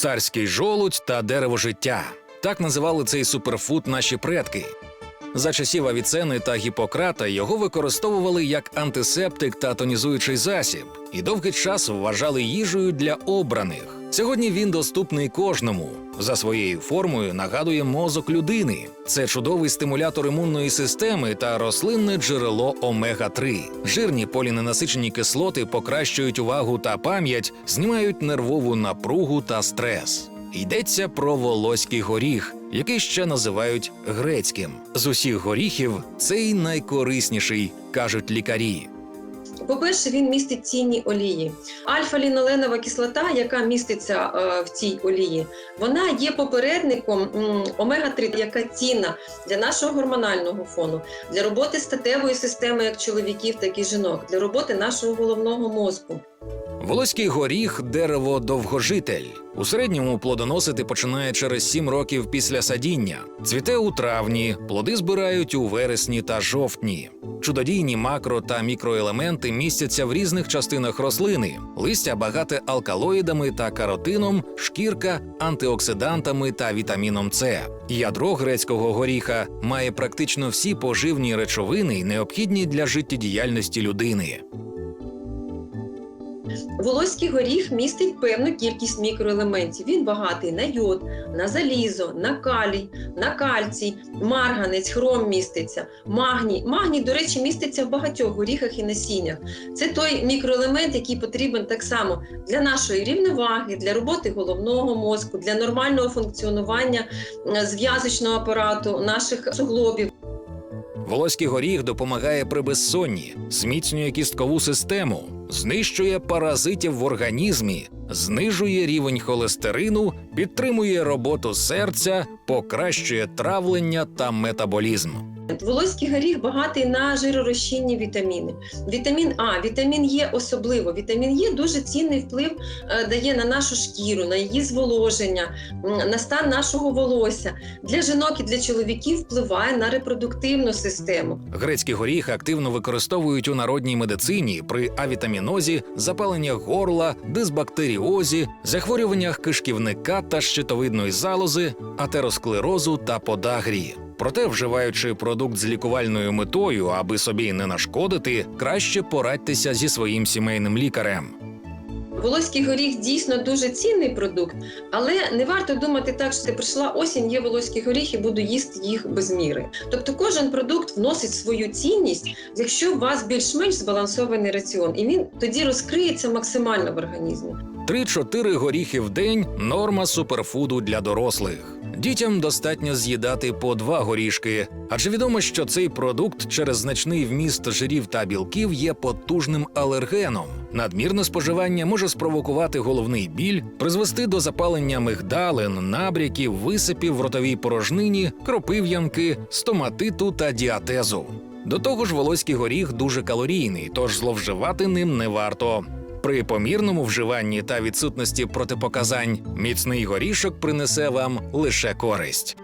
царський жолудь та дерево життя. Так називали цей суперфуд наші предки. За часів Авіцени та Гіппократа його використовували як антисептик та тонізуючий засіб, і довгий час вважали їжею для обраних. Сьогодні він доступний кожному. За своєю формою нагадує мозок людини. Це чудовий стимулятор імунної системи та рослинне джерело омега-3. Жирні поліненасичені кислоти покращують увагу та пам'ять, знімають нервову напругу та стрес. Йдеться про волоський горіх, який ще називають грецьким. З усіх горіхів цей найкорисніший, кажуть лікарі. По-перше, він містить цінні олії. Альфа-ліноленова кислота, яка міститься е, в цій олії, вона є попередником м, омега-3, яка цінна для нашого гормонального фону, для роботи статевої системи як чоловіків, так і жінок, для роботи нашого головного мозку. Волоський горіх дерево довгожитель. У середньому плодоносити починає через 7 років після садіння. Цвіте у травні, плоди збирають у вересні та жовтні. Чудодійні макро та мікроелементи містяться в різних частинах рослини. Листя багате алкалоїдами та каротином, шкірка антиоксидантами та вітаміном С. Ядро грецького горіха має практично всі поживні речовини, необхідні для життєдіяльності людини. Волоський горіх містить певну кількість мікроелементів. Він багатий на йод, на залізо, на калій, на кальцій, марганець, хром міститься, магній. Магній, до речі, міститься в багатьох горіхах і насіннях. Це той мікроелемент, який потрібен так само для нашої рівноваги, для роботи головного мозку, для нормального функціонування е, зв'язочного апарату, наших суглобів. Волоський горіх допомагає при безсонні, зміцнює кісткову систему, знищує паразитів в організмі, знижує рівень холестерину, підтримує роботу серця, покращує травлення та метаболізм. Волоський горіх багатий на жиророзчинні вітаміни. Вітамін А, вітамін Е особливо. Вітамін Е дуже цінний вплив е, дає на нашу шкіру, на її зволоження, на стан нашого волосся. Для жінок і для чоловіків впливає на репродуктивну систему. Грецький горіх активно використовують у народній медицині при авітамінозі, запаленнях горла, дисбактеріозі, захворюваннях кишківника та щитовидної залози, атеросклерозу та подагрії. Проте, вживаючи продукт з лікувальною метою, аби собі не нашкодити, краще порадьтеся зі своїм сімейним лікарем. Волоський горіх дійсно дуже цінний продукт, але не варто думати так, що ти прийшла осінь, є волоський горіх і буду їсти їх без міри. Тобто кожен продукт вносить свою цінність, якщо у вас більш-менш збалансований раціон, і він тоді розкриється максимально в організмі. 3-4 горіхи в день норма суперфуду для дорослих. Дітям достатньо з'їдати по два горішки, адже відомо, що цей продукт через значний вміст жирів та білків є потужним алергеном. Надмірне споживання може спровокувати головний біль, призвести до запалення мигдалин, набряків, висипів в ротовій порожнині, кропив'янки, стоматиту та діатезу. До того ж, волоський горіх дуже калорійний, тож зловживати ним не варто. При помірному вживанні та відсутності протипоказань міцний горішок принесе вам лише користь.